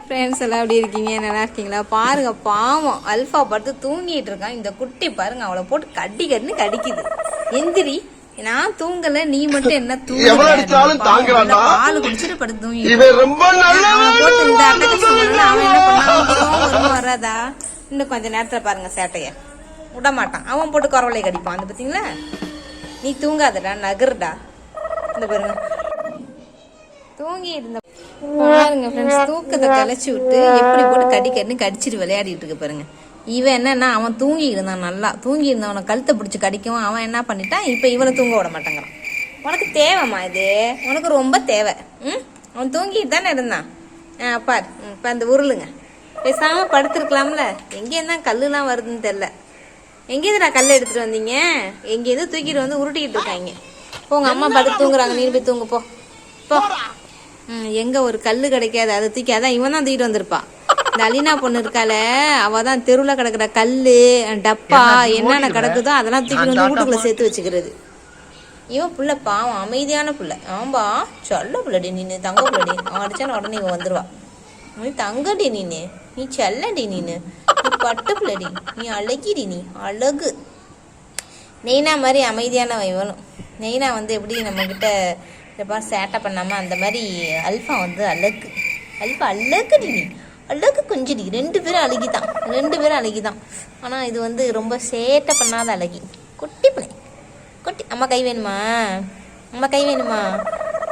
Friends எல்லாம் எப்படி இருக்கீங்க? நல்லா இருக்கீங்களா? பாருங்க பாவம். அல்ஃபா பார்த்து தூங்கிட்டு இருக்கான். இந்த குட்டி பாருங்க அவளை போட்டு கடி கடின்னு கடிக்குது. எந்திரி நான் தூங்கல நீ மட்டும் என்ன எவ்வளவு அடிச்சாலும் தாங்குறான்டா. பால் குடிச்சிட்டு படுத்து தூங்கி போட்டு இந்த அவன் என்ன பண்ணான்? வராதா? இன்னும் கொஞ்ச நேரத்துல பாருங்க சேட்டைய. விட மாட்டான் அவன் போட்டு குறவலை கடிப்பான். அந்த பாத்தீங்களா? நீ தூங்காதடா நகருடா. இந்த பாருங்க. தூங்கி இருந்த பாருங்க ஃப்ரெண்ட்ஸ் தூக்கத்தை கலைச்சி விட்டு எப்படி போட்டு கடி கடின்னு கடிச்சிட்டு விளையாடிட்டு இருக்கு பாருங்க. இவன் என்னன்னா அவன் தூங்கி இருந்தான் நல்லா. தூங்கி இருந்தவனை கழுத்தை பிடிச்சி கடிக்கவும் அவன் என்ன பண்ணிட்டான்? இப்போ இவனை தூங்க விட மாட்டேங்கிறான். உனக்கு தேவைம்மா இது? உனக்கு ரொம்ப தேவை. ம்? அவன் தூங்கிட்டு தானே இருந்தான். ஆ பார். ம், இப்போ அந்த உருளுங்க. பேசாம படுத்துருக்கலாம்ல. எங்கேயும் தான் கல்லுலாம் வருதுன்னு தெரில எங்கேருந்து நான் கல் எடுத்துட்டு வந்தீங்க? எங்கேருந்து தூக்கிட்டு வந்து உருட்டிக்கிட்டு இருக்காங்க. போங்க அம்மா படுத்து தூங்குறாங்க. நீ போய் தூங்கு போ. போ. எங்க ஒரு கல்லு கிடைக்காது அதை தூக்கி அதான் இவன் தான் தூக்கிட்டு வந்திருப்பா. இந்த அலினா பொண்ணு இருக்கால அவ தான் தெருவில் கிடக்குற கல்லு டப்பா என்னென்ன கிடக்குதோ அதெல்லாம் தூக்கிட்டு வந்து வீட்டுக்குள்ள சேர்த்து வச்சுக்கிறது. இவன் புள்ள பாவம் அமைதியான புள்ள. ஆம்பா சொல்ல புள்ளடி நீனு தங்க புள்ளடி. அவன் அடிச்சான உடனே இவன் வந்துருவா. நீ தங்கடி நீனு நீ செல்லடி நீனு நீ பட்டு புள்ளடி நீ அழகிடி நீ அழகு. நெய்னா மாதிரி அமைதியானவன் இவனும். நெய்னா வந்து எப்படி நம்மக்கிட்ட எப்பா சேட்டை பண்ணாமல் அந்த மாதிரி அல்ஃபா வந்து அழகு. அல்ஃபா அழகு நீ. அழகு குஞ்சுடி ரெண்டு பேரும் அழகி தான் ரெண்டு பேரும் அழகி தான் ஆனால் இது வந்து ரொம்ப சேட்டை பண்ணாத அழகி. குட்டி பிள்ளை. குட்டி. அம்மா கை வேணுமா? அம்மா கை வேணுமா?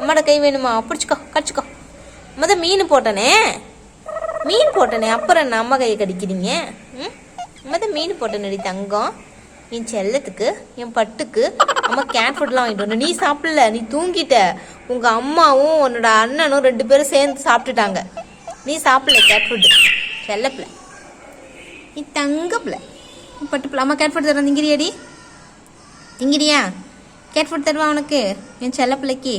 அம்மாட கை வேணுமா? பிடிச்சிக்கோ கடிச்சிக்கோ. முத மீன் போட்டனே. மீன் போட்டனே. அப்புறம் என்ன அம்மா கையை கடிக்கிறீங்க? ம்? முத மீன் போட்டனடி தங்கம். என் செல்லத்துக்கு என் பட்டுக்கு அம்மா கேட் ஃபுட்லாம் வாங்கிட்டு வந்தேன். நீ சாப்பிடல நீ தூங்கிட்ட. உங்கள் அம்மாவும் உன்னோட அண்ணனும் ரெண்டு பேரும் சேர்ந்து சாப்பிட்டுட்டாங்க. நீ சாப்பிடல கேட் ஃபுட்டு செல்லப்பில்ல நீ தங்க பிள்ளை அம்மா கேட் ஃபுட் தரேன் திங்கிறியாடி திங்கிறியா கேட் ஃபுட் தருவா உனக்கு. என் செல்ல பிள்ளைக்கு